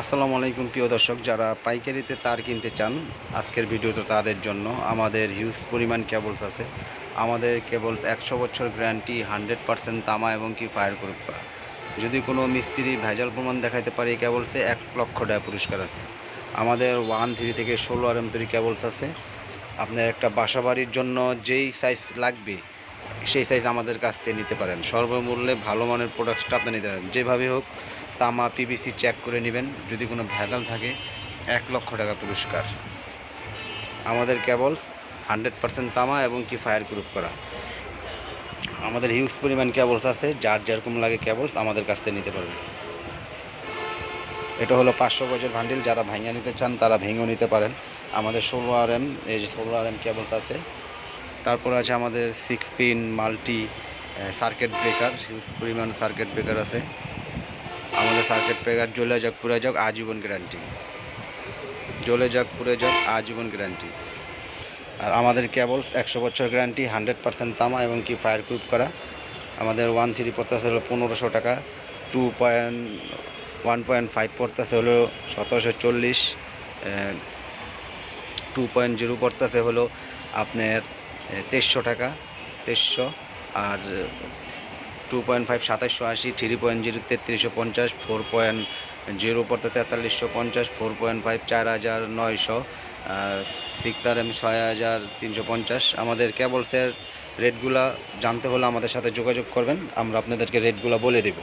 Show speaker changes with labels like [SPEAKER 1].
[SPEAKER 1] আসসালামু আলাইকুম, প্রিয় দর্শক, যারা পাইকারিতে তার কিনতে চান, আজকের ভিডিওটা তাদের জন্য। আমাদের হিউজ পরিমাণ কেবলস আছে। আমাদের কেবলস একশো বছর গ্যারান্টি হান্ড্রেড পার্সেন্ট তামা এবং কি ফায়ার প্রুফ করা। যদি কোনো মিস্ত্রি ভেজাল প্রমাণ দেখাতে পারে এই কেবলসে এক লক্ষ টাকা পুরস্কার আছে। আমাদের ওয়ান থ্রি থেকে ষোলো আর এম তৈরি কেবলস আছে। আপনার একটা বাসা বাড়ির জন্য যেই সাইজ লাগবে, সেই সাইজ আমাদের কাছ থেকে নিতে পারেন। সর্বমূল্যে ভালো মানের প্রোডাক্টসটা আপনি নিতে পারেন। যেভাবে হোক তামা পিবিসি চেক করে নেবেন, যদি কোনো ভেজাল থাকে, এক লক্ষ টাকা পুরস্কার। আমাদের কেবল হান্ড্রেড পার্সেন্ট তামা এবং কি ফায়ার প্রুফ করা। আমাদের হিউজ পরিমাণ কেবলস আছে, যার যেরকম লাগে কেবলস আমাদের কাছ থেকে নিতে পারবেন এটা হলো পাঁচশো গজের ভান্ডিল যারা ভাঙিয়ে নিতে চান, তারা ভেঙেও নিতে পারেন। আমাদের ষোলো আর এম এই যে ষোলো আর এম কেবলস আছে। তারপর আছে আমাদের six pin multi circuit breaker huge পরিমাণ সার্কিট ব্রেকার আছে। আমাদের সার্কিট ব্রেকার জ্বলে যাক, পুড়ে যাক, আজীবন গ্যারান্টি জ্বলে যাক, পুড়ে যাক, আজীবন গ্যারান্টি আর আমাদের কেবল একশো বছর গ্যারান্টি হান্ড্রেড পার্সেন্ট তামা এবং কি ফায়ার প্রুফ করা। আমাদের ওয়ান থ্রি পড়তেছে হলো পনেরোশো টাকা two point one point five পড়তেছে হলো সতেরোশো চল্লিশ টু পয়েন্ট জিরো পড়তেছে হলো আপনার তেইশশো টাকা, তেইশশো। আর টু পয়েন্ট ফাইভ সাতাশশো আশি থ্রি পয়েন্ট জিরো তেত্রিশশো পঞ্চাশ ফোর পয়েন্ট জিরো পড়তে তেতাল্লিশশো পঞ্চাশ ফোর পয়েন্ট ফাইভ চার হাজার নয়শো সিক্স আর এম ছয় হাজার তিনশো পঞ্চাশ। আমাদের কেবলসের রেটগুলো জানতে হলে আমাদের সাথে যোগাযোগ করবেন, আমরা আপনাদেরকে রেটগুলো বলে দেবো।